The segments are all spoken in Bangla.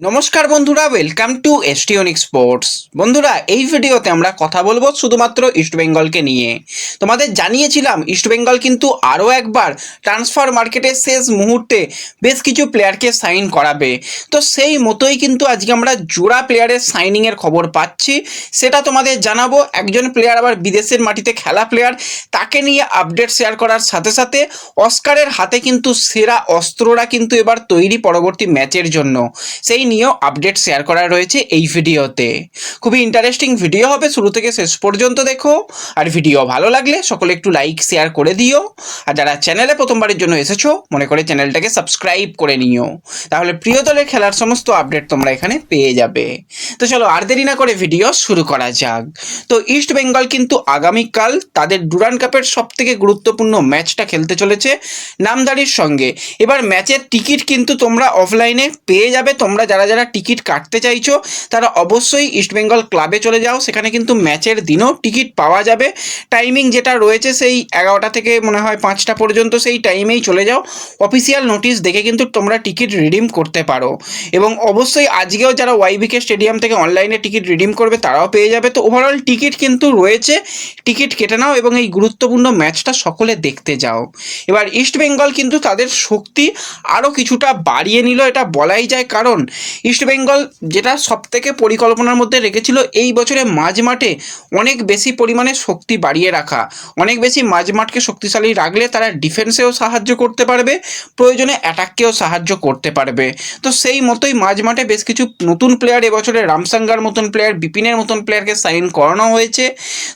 নমস্কার বন্ধুরা ওয়েলকাম টু এসটিওনিক স্পোর্টস বন্ধুরা, এই ভিডিওতে আমরা কথা বলব শুধুমাত্র ইস্টবেঙ্গলকে নিয়ে। তোমাদের জানিয়েছিলাম ইস্টবেঙ্গল কিন্তু আরও একবার ট্রান্সফার মার্কেটের শেষ মুহূর্তে বেশ কিছু প্লেয়ারকে সাইন করাবে। তো সেই মতোই কিন্তু আজকে আমরা জোড়া প্লেয়ারের সাইনিংয়ের খবর পাচ্ছি। সেটা তোমাদের জানাব, একজন প্লেয়ার আবার বিদেশের মাটিতে খেলা প্লেয়ার তাকে নিয়ে আপডেট শেয়ার করার সাথে সাথে অস্কারের হাতে কিন্তু সেরা অস্ত্ররা কিন্তু এবার তৈরি পরবর্তী ম্যাচের জন্য। সেই নিয়েও আপডেট শেয়ার করা রয়েছে এই ভিডিওতে। খুবই ইন্টারেস্টিং ভিডিও হবে, শুরু থেকে শেষ পর্যন্ত দেখো। আর ভিডিও ভালো লাগলে সকলে একটু লাইক শেয়ার করে দিও। আর যারা চ্যানেলে প্রথমবারের জন্য এসেছ, মনে করে চ্যানেলটাকে সাবস্ক্রাইব করে নিও। তাহলে প্রিয় দলের খেলার সমস্ত আপডেট তোমরা এখানে পেয়ে যাবে। তো চলো আর দেরি না করে ভিডিও শুরু করা যাক। তো ইস্ট বেঙ্গল কিন্তু আগামীকাল তাদের ডুরান কাপের সব থেকে গুরুত্বপূর্ণ ম্যাচটা খেলতে চলেছে নামদারির সঙ্গে। এবার ম্যাচের টিকিট কিন্তু তোমরা অফলাইনে পেয়ে যাবে, তোমরা যারা যারা যারা টিকিট কাটতে চাইছো, তারা অবশ্যই ইস্টবেঙ্গল ক্লাবে চলে যাও। সেখানে কিন্তু ম্যাচের দিনও টিকিট পাওয়া যাবে। টাইমিং যেটা রয়েছে সেই এগারোটা থেকে মনে হয় পাঁচটা পর্যন্ত সেই টাইমেই চলে যাও। অফিসিয়াল নোটিশ দেখে কিন্তু তোমরা টিকিট রিডিম করতে পারো। এবং অবশ্যই আজকেও যারা ওয়াইবিকে স্টেডিয়াম থেকে অনলাইনে টিকিট রিডিম করবে, তারাও পেয়ে যাবে। তো ওভারঅল টিকিট কিন্তু রয়েছে। টিকিট কেটে নাও এবং এই গুরুত্বপূর্ণ ম্যাচটা সকলে দেখতে যাও। এবার ইস্ট বেঙ্গল কিন্তু তাদের শক্তি আরও কিছুটা বাড়িয়ে নিল, এটা বলাই যায়। কারণ ইস্ট বেঙ্গল, যেটা সব থেকে পরিকল্পনার মধ্যে রেখেছিল এই বছরে মাঝ মাঠে অনেক বেশি পরিমাণে শক্তি বাড়িয়ে রাখা। অনেক বেশি মাঝ মাঠকে শক্তিশালী রাখলে তারা ডিফেন্সেও সাহায্য করতে পারবে, প্রয়োজনে অ্যাটাককেও সাহায্য করতে পারবে। তো সেই মতোই মাঝ মাঠে বেশ কিছু নতুন প্লেয়ার এবছরে রামসাঙ্গার মতন প্লেয়ার বিপিনের মতন প্লেয়ারকে সাইন করানো হয়েছে।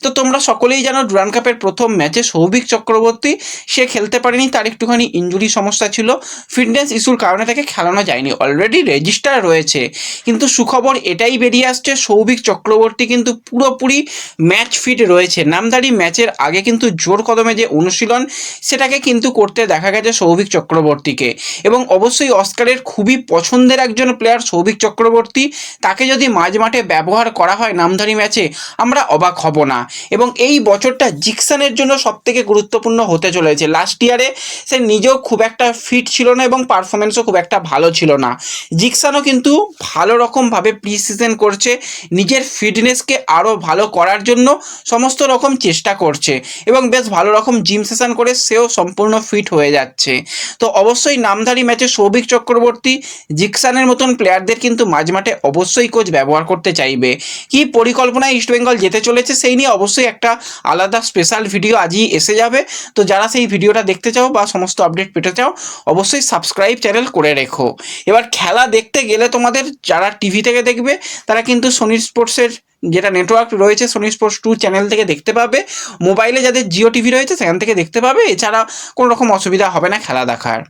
তো তোমরা সকলেই জানো ডুরান কাপের প্রথম ম্যাচে সৌভিক চক্রবর্তী, সে খেলতে পারেনি, তার একটুখানি ইঞ্জুরি সমস্যা ছিল। ফিটনেস ইস্যুর কারণে তাকে খেলানো যায়নি। অলরেডি রেজিস্টার রয়েছে। কিন্তু সুখবর এটাই বেরিয়ে আসছে, সৌভিক চক্রবর্তী কিন্তু পুরোপুরি ম্যাচ ফিট রয়েছে। নামধারী ম্যাচের আগে কিন্তু জোর কদমে যে অনুশীলন, সেটাকে কিন্তু করতে দেখা গেছে সৌভিক চক্রবর্তীকে। এবং অবশ্যই অস্কারের খুবই পছন্দের একজন প্লেয়ার সৌভিক চক্রবর্তী, তাকে যদি মাঝ মাঠে ব্যবহার করা হয় নামধারী ম্যাচে আমরা অবাক হব না। এবং এই বছরটা জিকসানের জন্য সবথেকে গুরুত্বপূর্ণ হতে চলেছে। লাস্ট ইয়ারে সে নিজেও খুব একটা ফিট ছিল না এবং পারফরমেন্সও খুব একটা ভালো ছিল না। জিকসানও কিন্তু ভালো রকমভাবে প্রি সিজন করছে, নিজের ফিটনেসকে আরও ভালো করার জন্য সমস্ত রকম চেষ্টা করছে এবং বেশ ভালো রকম জিম সেশন করে সেও সম্পূর্ণ ফিট হয়ে যাচ্ছে। তো অবশ্যই নামধারী ম্যাচে সৌভিক চক্রবর্তী, জিকসানের মতন প্লেয়ারদের কিন্তু মাঝ মাঠে অবশ্যই কোচ ব্যবহার করতে চাইবে। কি পরিকল্পনায় ইস্টবেঙ্গল যেতে চলেছে সেই নিয়ে অবশ্যই একটা আলাদা স্পেশাল ভিডিও আজই এসে যাবে। তো যারা সেই ভিডিওটা দেখতে চাও বা সমস্ত আপডেট পেতে চাও, অবশ্যই সাবস্ক্রাইব চ্যানেল করে রেখো। এবার খেলা দেখতে গেলে তোমাদের যারা টিভি থেকে দেখবে, তারা কিন্তু সোনি স্পোর্টসের যেটা নেটওয়ার্ক রয়েছে সোনি স্পোর্টস টু চ্যানেল থেকে দেখতে পাবে। মোবাইলে যাদের জিও টিভি রয়েছে, সেখান থেকে দেখতে পাবে। এছাড়া কোনো রকম অসুবিধা হবে না খেলা দেখার।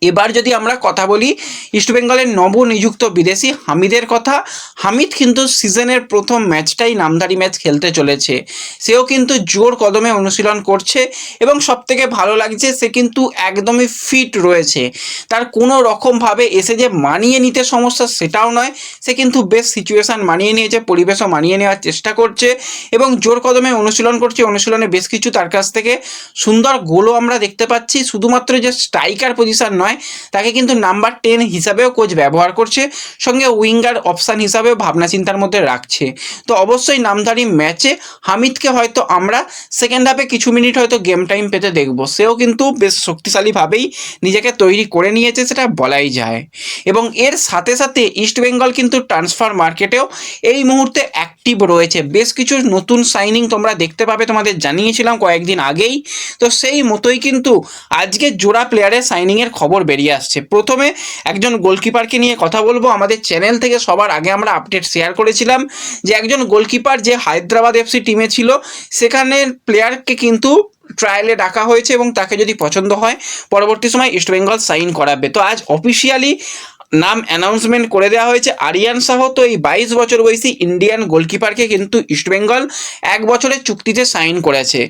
এবার যদি আমরা কথা বলি ইস্টবেঙ্গলের নবনিযুক্ত বিদেশি হামিদের কথা, হামিদ কিন্তু সিজনের প্রথম ম্যাচটাই নামধারী ম্যাচ খেলতে চলেছে। সেও কিন্তু জোর কদমে অনুশীলন করছে এবং সবথেকে ভালো লাগছে সে কিন্তু একদমই ফিট রয়েছে। তার কোনো রকমভাবে এসে যে মানিয়ে নিতে সমস্যা সেটাও নয়, সে কিন্তু বেশ সিচুয়েশান মানিয়ে নিয়েছে, পরিবেশও মানিয়ে নেওয়ার চেষ্টা করছে এবং জোর কদমে অনুশীলন করছে, অনুশীলনে বেশ কিছু তার কাছ থেকে সুন্দর গোলও আমরা দেখতে পাচ্ছি। শুধুমাত্র যে স্ট্রাইকার পজিশন নয়, তাকে কিন্তু নাম্বার টেন হিসাবেও কোচ ব্যবহার করছে, সঙ্গে উইঙ্গার অপশান হিসাবেও ভাবনা চিন্তার মধ্যে রাখছে। তো অবশ্যই নামধারী ম্যাচে হামিদকে হয়তো আমরা সেকেন্ড হাফে কিছু মিনিট হয়তো গেম টাইম পেতে দেখব। সেও কিন্তু বেশ শক্তিশালীভাবেই নিজেকে তৈরি করে নিয়েছে, সেটা বলাই যায়। এবং এর সাথে সাথে ইস্টবেঙ্গল কিন্তু ট্রান্সফার মার্কেটেও এই মুহূর্তে অ্যাক্টিভ রয়েছে। বেশ কিছু নতুন সাইনিং তোমরা দেখতে পাবে, তোমাদের জানিয়েছিলাম কয়েকদিন আগেই। তো সেই মতোই কিন্তু আজকে জোড়া প্লেয়ারের সাইনিংয়ের খবর বেরিয়ে আসছে। প্রথমে একজন গোলকিপারকে নিয়ে কথা বলব। আমাদের চ্যানেল থেকে সবার আগে আমরা আপডেট শেয়ার করেছিলাম যে একজন গোলকিপার যে হায়দ্রাবাদ এফসি টিমে ছিল সেখানের প্লেয়ারকে কিন্তু ট্রায়ালে ডাকা হয়েছে এবং তাকে যদি পছন্দ হয়, পরবর্তী সময় ইস্টবেঙ্গল সাইন করাবে। তো আজ অফিসিয়ালি নাম অ্যানাউন্সমেন্ট করে দেওয়া হয়েছে। আরিয়ান সাহ তো এই বাইশ বছর বয়সী ইন্ডিয়ান গোলকিপারকে কিন্তু ইস্টবেঙ্গল এক বছরের চুক্তিতে সাইন করেছে।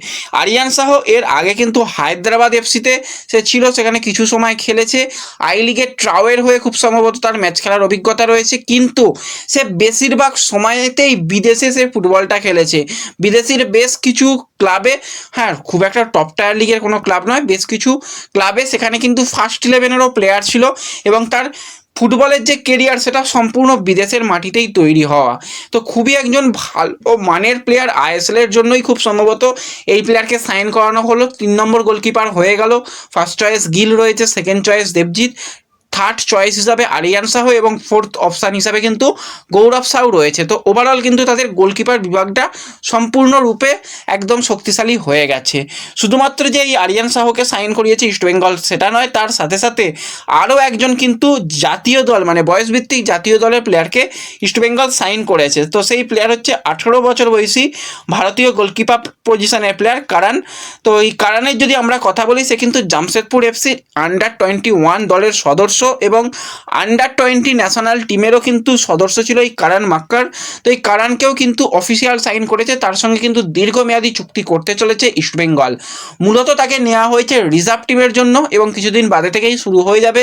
আরিয়ান সাহ এর আগে কিন্তু হায়দ্রাবাদ এফসিতে সে ছিল, সেখানে কিছু সময় খেলেছে। আই লিগের ট্রাওয়ের হয়ে খুব সম্ভবত তার ম্যাচ খেলার অভিজ্ঞতা রয়েছে। কিন্তু সে বেশিরভাগ সময়তেই বিদেশে সে ফুটবলটা খেলেছে। বিদেশির বেশ কিছু ক্লাবে হ্যাঁ খুব একটা টপ টায়ার লিগের কোনো ক্লাব নয়, বেশ কিছু ক্লাবে সেখানে কিন্তু ফার্স্ট ইলেভেনেরও প্লেয়ার ছিল এবং তার ফুটবলের যে কেরিয়ার সেটা সম্পূর্ণ বিদেশের মাটিতেই তৈরি হওয়া। তো খুবই একজন ভালো মানের প্লেয়ার আইএসএলের জন্যই খুব সম্ভবত এই প্লেয়ারকে সাইন করানো হলো। তিন নম্বর গোলকিপার হয়ে গেল। ফার্স্ট চয়েস গিল রয়েছে second choice Debjit. Third choice হিসাবে আরিয়ান সাহু এবং ফোর্থ অপশান হিসাবে কিন্তু গৌরব সাহু রয়েছে। তো ওভারঅল কিন্তু তাদের গোলকিপার বিভাগটা সম্পূর্ণরূপে একদম শক্তিশালী হয়ে গেছে। শুধুমাত্র যে এই আরিয়ান সাহুকে সাইন করিয়েছে ইস্টবেঙ্গল সেটা নয়, তার সাথে সাথে আরও একজন কিন্তু জাতীয় দল মানে বয়সভিত্তিক জাতীয় দলের প্লেয়ারকে ইস্টবেঙ্গল সাইন করেছে। তো সেই প্লেয়ার হচ্ছে আঠেরো বছর বয়সী ভারতীয় গোলকিপার পজিশনের প্লেয়ার কারান। তো এই কারানের যদি আমরা কথা বলি, সে কিন্তু Jamshedpur FC under twenty one দলের সদস্য। এবং আন্ডার টোয়েন্টি ন্যাশনাল টিমেরও কিন্তু সদস্য ছিল এই কারান মাক্কার। তো এই কারানকেও কিন্তু অফিসিয়াল সাইন করেছে, তার সঙ্গে কিন্তু দীর্ঘমেয়াদী চুক্তি করতে চলেছে ইস্টবেঙ্গল মূলত তাকে নেওয়া হয়েছে রিজার্ভ টিমের জন্য এবং কিছুদিন বাদে থেকেই শুরু হয়ে যাবে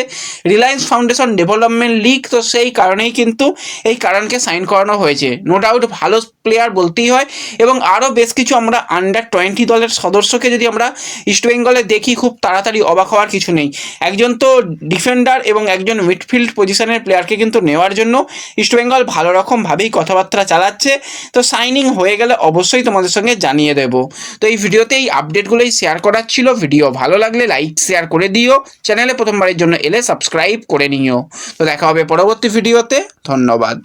রিলায়েন্স ফাউন্ডেশন ডেভেলপমেন্ট লিগ তো সেই কারণেই কিন্তু এই কারণকে সাইন করানো হয়েছে। নো ডাউট ভালো প্লেয়ার বলতেই হয় এবং আরও বেশ কিছু আমরা আন্ডার টোয়েন্টি দলের সদস্যকে যদি আমরা ইস্টবেঙ্গলে দেখি, খুব তাড়াতাড়ি অবাক হওয়ার কিছু নেই। একজন তো ডিফেন্ডার এবং একজন মিডফিল্ড পজিশনের প্লেয়ারকে কিন্তু নেওয়ার জন্য ইস্টবেঙ্গল ভালো রকমভাবেই কথাবার্তা চালাচ্ছে। তো সাইনিং হয়ে গেলে অবশ্যই তোমাদের সঙ্গে জানিয়ে দেব। তো এই ভিডিওতে এই আপডেটগুলোই শেয়ার করার ছিল। ভিডিও ভালো লাগলে লাইক শেয়ার করে দিও। চ্যানেলে প্রথমবারের জন্য এলে সাবস্ক্রাইব করে নিও। তো দেখা হবে পরবর্তী ভিডিওতে ধন্যবাদ।